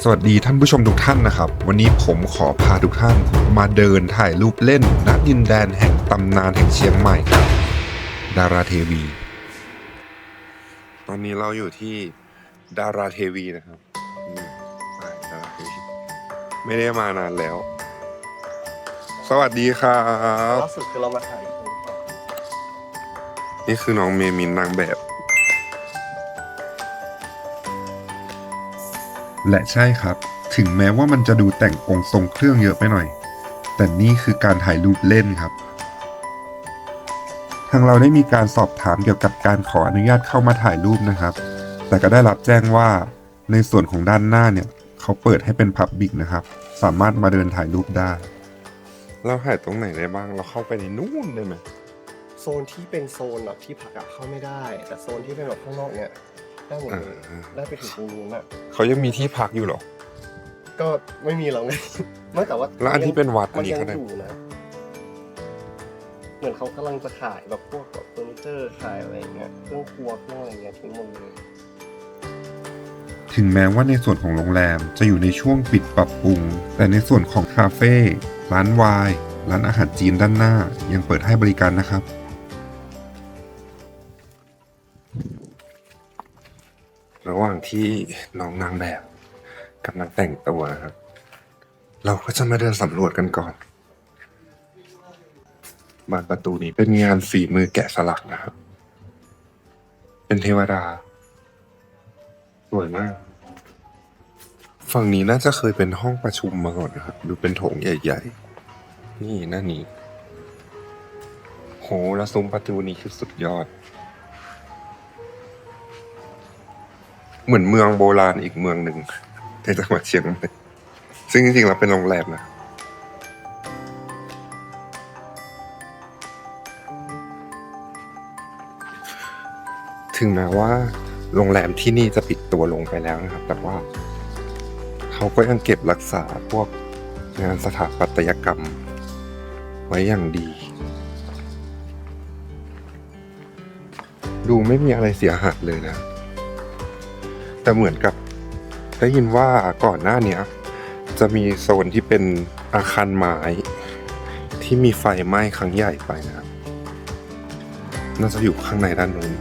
สวัสดีท่านผู้ชมทุกท่านนะครับ วันนี้ผมขอพาทุกท่านมาเดินถ่ายรูปเล่นณดินแดนแห่งตำนานแห่งเชียงใหม่ครับ ดาราเทวี ตอนนี้เราอยู่ที่ดาราเทวีนะครับนี่ไปดาราเทวีไม่ได้มานานแล้ว สวัสดีครับล่าสุดคือเรามาถ่ายรูปต่อนี่คือน้องเมมินนางแบบ และใช่ครับ ถึงแม้ว่ามันจะดูแต่งองค์ทรงเครื่องเยอะไปหน่อย แต่นี่คือการถ่ายรูปเล่นครับ ทางเราได้มีการสอบถามเกี่ยวกับการขออนุญาตเข้ามาถ่ายรูปนะครับ แต่ก็ได้รับแจ้งว่าในส่วนของด้านหน้าเนี่ย เขาเปิดให้เป็นพับบิกนะครับ สามารถมาเดินถ่ายรูปได้ เราถ่ายตรงไหนได้บ้าง เราเข้าไปในนู่นได้ไหมโซนที่เป็นโซนแบบที่พักอะเข้าไม่ได้ แต่โซนที่เป็นแบบข้างนอกเนี่ย ได้หมดเลยอ่า ได้ไปถึงตรงนู้นอะเขายังมีที่พักอยู่เหรอ ก็ไม่มีแล้วไง ไม่แต่ว่าแล้วอันที่เป็นวัดอัมันนนี้ยังเขาได้อยู่นะ เหมือนเขากำลังจะขายแบบพวกแบบเฟอร์นิเจอร์ขายอะไรอย่างเงี้ยเครื่องครัวเครื่องอะไรเงี้ยทิ้งหมดเลย ถึงแม้ว่าในส่วนของโรงแรมจะอยู่ในช่วงปิดปรับปรุง แต่ในส่วนของคาเฟ่ร้านไวน์ร้านอาหารจีนด้านหน้ายังเปิดให้บริการนะครับ ระหว่างที่น้องนางแบบกำลังแต่งตัวนะครับ เราก็จะมาเดินสำรวจกันก่อนบานประตูนี้เป็นงานฝีมือแกะสลักนะครับ เป็นเทวดา สวยมาก ฝั่งนี้น่าจะเคยเป็นห้องประชุมมาก่อนนะครับ ดูเป็นโถงใหญ่ๆ นี่หน้านี้ โห แล้วซุ้มประตูนี้คือสุดยอด เหมือนเมืองโบราณอีกเมืองหนึ่งในจังหวัดเชียงใหม่ซึ่งจริงๆแล้วเป็นโรงแรมนะถึงแม้ว่าโรงแรมที่นี่จะปิดตัวลงไปแล้วนะครับ แต่ว่า เขาก็ยังเก็บรักษาพวกงานสถาปัตยกรรม ไว้อย่างดี ดูไม่มีอะไรเสียหายเลยนะ แต่เหมือนกับได้ยินว่าก่อนหน้าเนี้ยจะมีโซนที่เป็นอาคารไม้ที่มีไฟไหม้ครั้งใหญ่ไปนะครับ น่าจะอยู่ข้างในด้านนู้น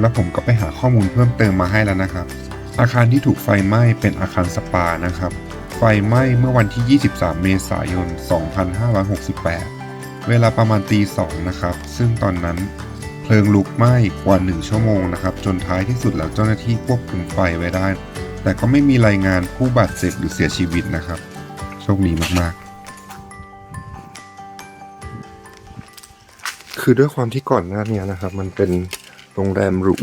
แล้วผมก็ไปหาข้อมูลเพิ่มเติมมาให้แล้วนะครับ อาคารที่ถูกไฟไหม้เป็นอาคารสปานะครับ ไฟไหม้เมื่อวันที่ 23 เมษายน 2568 เวลาประมาณตีสองนะครับ ซึ่งตอนนั้น เพลิงลุกไหม้กว่า 1 ชั่วโมงนะครับ จนท้ายที่สุดแล้วเจ้าหน้าที่ควบคุมไฟไว้ได้ แต่ก็ไม่มีรายงานผู้บาดเจ็บหรือเสียชีวิตนะครับ โชคดีมากๆ คือด้วยความที่ก่อนหน้านี้นะครับ มันเป็นโรงแรมหรู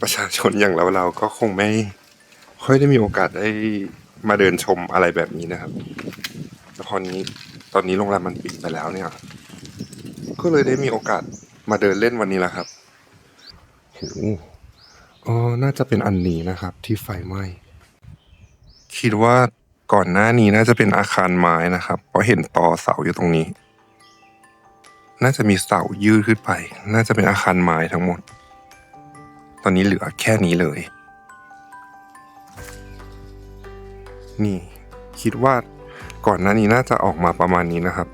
ประชาชนอย่างเราเราก็คงไม่ค่อยได้มีโอกาสได้มาเดินชมอะไรแบบนี้นะครับแล้วพอนี้ตอนนี้โรงแรมมันปิดไปแล้วเนี่ย ก็เลยได้มีโอกาสมาเดินเล่นวันนี้แหละครับโหอ๋อน่าจะเป็นอันนี้นะครับ ที่ไฟไหม้ คิดว่าก่อนหน้านี้น่าจะเป็นอาคารไม้นะครับ เพราะเห็นต่อเสาอยู่ตรงนี้ น่าจะมีเสายืดขึ้นไป น่าจะเป็นอาคารไม้ทั้งหมด ตอนนี้เหลือแค่นี้เลย นี่ คิดว่าก่อนหน้านี้น่าจะออกมาประมาณนี้นะครับ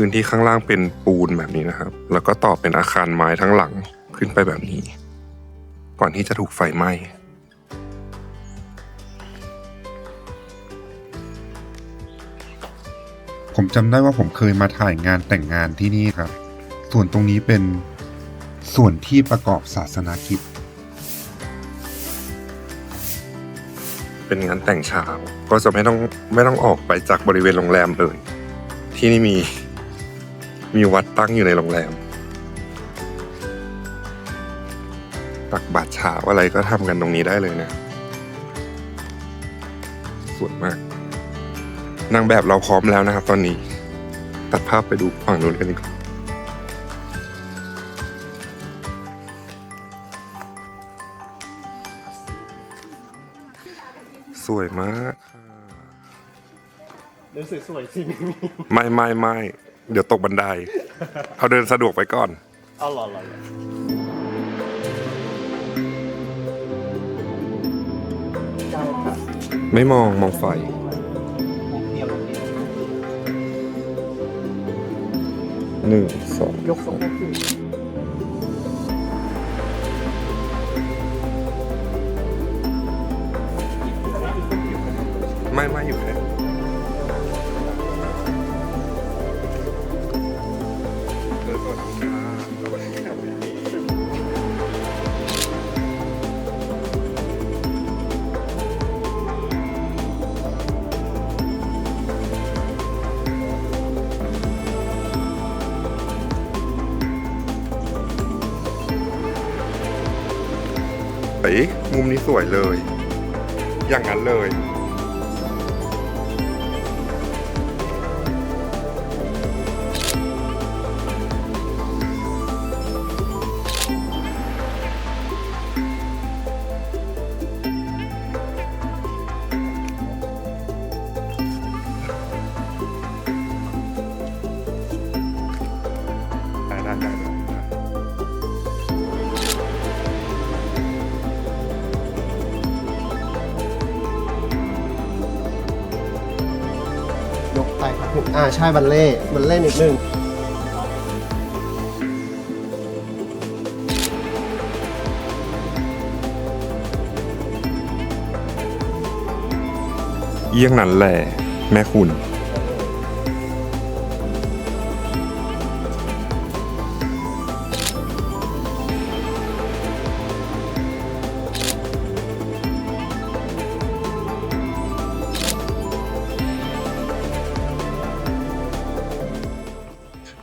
พื้นที่ข้างล่างเป็นปูนแบบนี้นะครับ แล้วก็ต่อเป็นอาคารไม้ทั้งหลังขึ้นไปแบบนี้ ก่อนที่จะถูกไฟไหม้ผมจำได้ว่าผมเคยมาถ่ายงานแต่งงานที่นี่ครับ ส่วนตรงนี้เป็นส่วนที่ประกอบศาสนากิจ เป็นงานแต่งเช้าก็จะไม่ต้องไม่ต้องออกไปจากบริเวณโรงแรมเลย ที่นี่มี มีวัดตั้งอยู่ในโรงแรม ตักบาตรเช้าอะไรก็ทำกันตรงนี้ได้เลยนะสวยมาก นางแบบเราพร้อมแล้วนะครับตอนนี้ ตัดภาพไปดูฝั่งนู้นกันดีกว่าสวยมากค่ะเดินสวยๆสิไม่มีไม่ไม่ไม่ เดี๋ยวตกบันได เอาเดินสะดวกไปก่อน เอาหรออไม่มองมองไฟ หนึ่งสองยกสอง มุมนี้สวยเลย อย่างนั้นเลย อ่าใช่บัลเล่บัลเล่นิดนึงเยี่ยงนั้นแหละแม่คุณ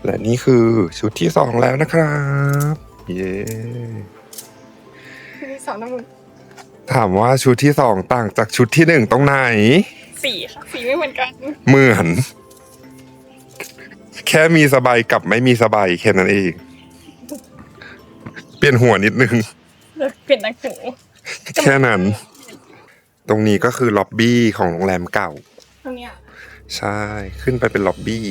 และนี่คือชุดที่สองแล้วนะครับ เย้คือสองน้ำมันถามว่าชุดที่สองต่างจากชุดที่หนึ่งตรงไหน สีค่ะสีไม่เหมือนกัน เหมือน แค่มีสบายกับไม่มีสบายแค่นั้นเอง เปลี่ยนหัวนิดนึง แล้วเปลี่ยนนังหูแค่นั้น ตรงนี้ก็คือล็อบบี้ของโรงแรมเก่าตรงเนี้ยใช่ ขึ้นไปเป็นล็อบบี้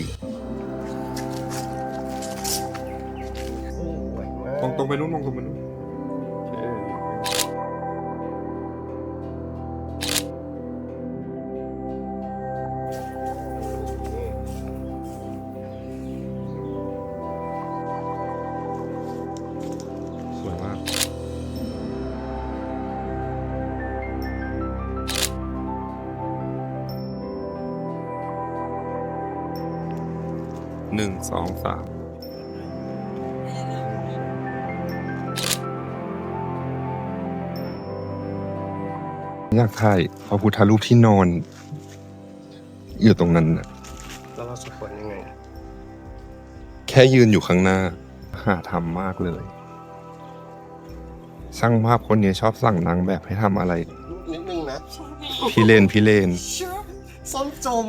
องตรงไปนู้นมองตรงไปนู้นสวยมาก หนึ่งสองสาม อยากถ่ายพระพุทธรูปที่นอน อยู่ตรงนั้นนะแล้วเราจะกดยังไงแค่ยืนอยู่ข้างหน้า หาทำมากเลยช่างภาพคนนี้ชอบสั่งนางแบบให้ทำอะไร นิดนึงนะ พี่เลนพี่เลน ส้มจมส้ม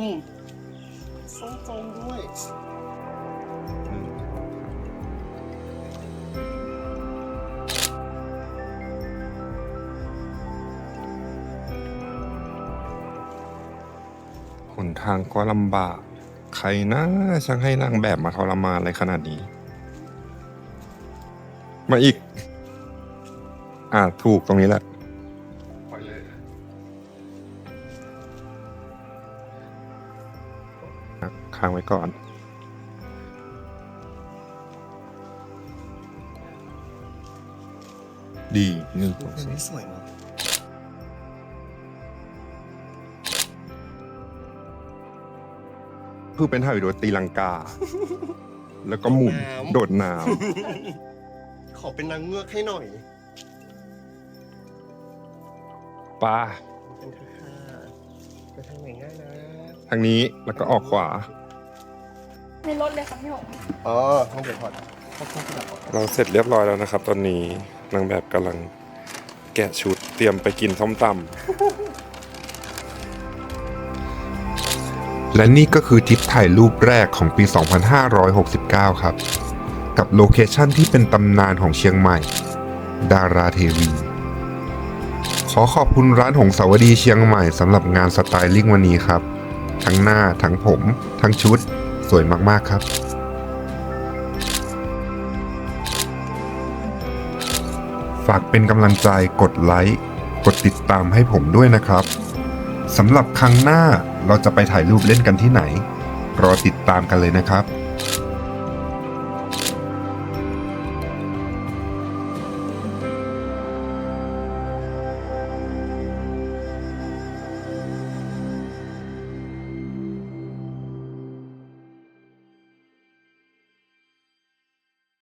ทางก็ลำบาก ใครนะช่างให้นางแบบมาทรมานอะไรขนาดนี้ มาอีก อ่าถูกตรงนี้แหละค้างไว้ก่อน ดีหนึ่งสองนสาม คือเป็นถ่ายวิดีโอตีลังกา แล้วก็หมุนโดดน้ขอเป็นนางเงือกให้หน่อยำปลาเป็นท่าค่ะไปทางไหนง่ายนะทางนี้แล้วก็ออกขวามีรถเลยค่ะพี่หงอ๋อห้องเดี๋ยวถอดเข้าเครื่องประดับออกเราเสร็จเรียบร้อยแล้วนะครับ ตอนนี้นางแบบกำลังแกะชุดเตรียมไปกินส้มตำ และนี่ก็คือทริปถ่ายรูปแรกของปี 2569 ครับ กับโลเคชั่นที่เป็นตำนานของเชียงใหม่ ดาราเทวี ขอขอบคุณร้านหงสาวดีเชียงใหม่สำหรับงานสไตลิ่งวันนี้ครับ ทั้งหน้า ทั้งผม ทั้งชุด สวยมาก ๆ ครับฝากเป็นกำลังใจกดไลค์ กดติดตามให้ผมด้วยนะครับ สำหรับครั้งหน้าเราจะไปถ่ายรูปเล่นกันที่ไหน รอติดตามกันเลยนะครับ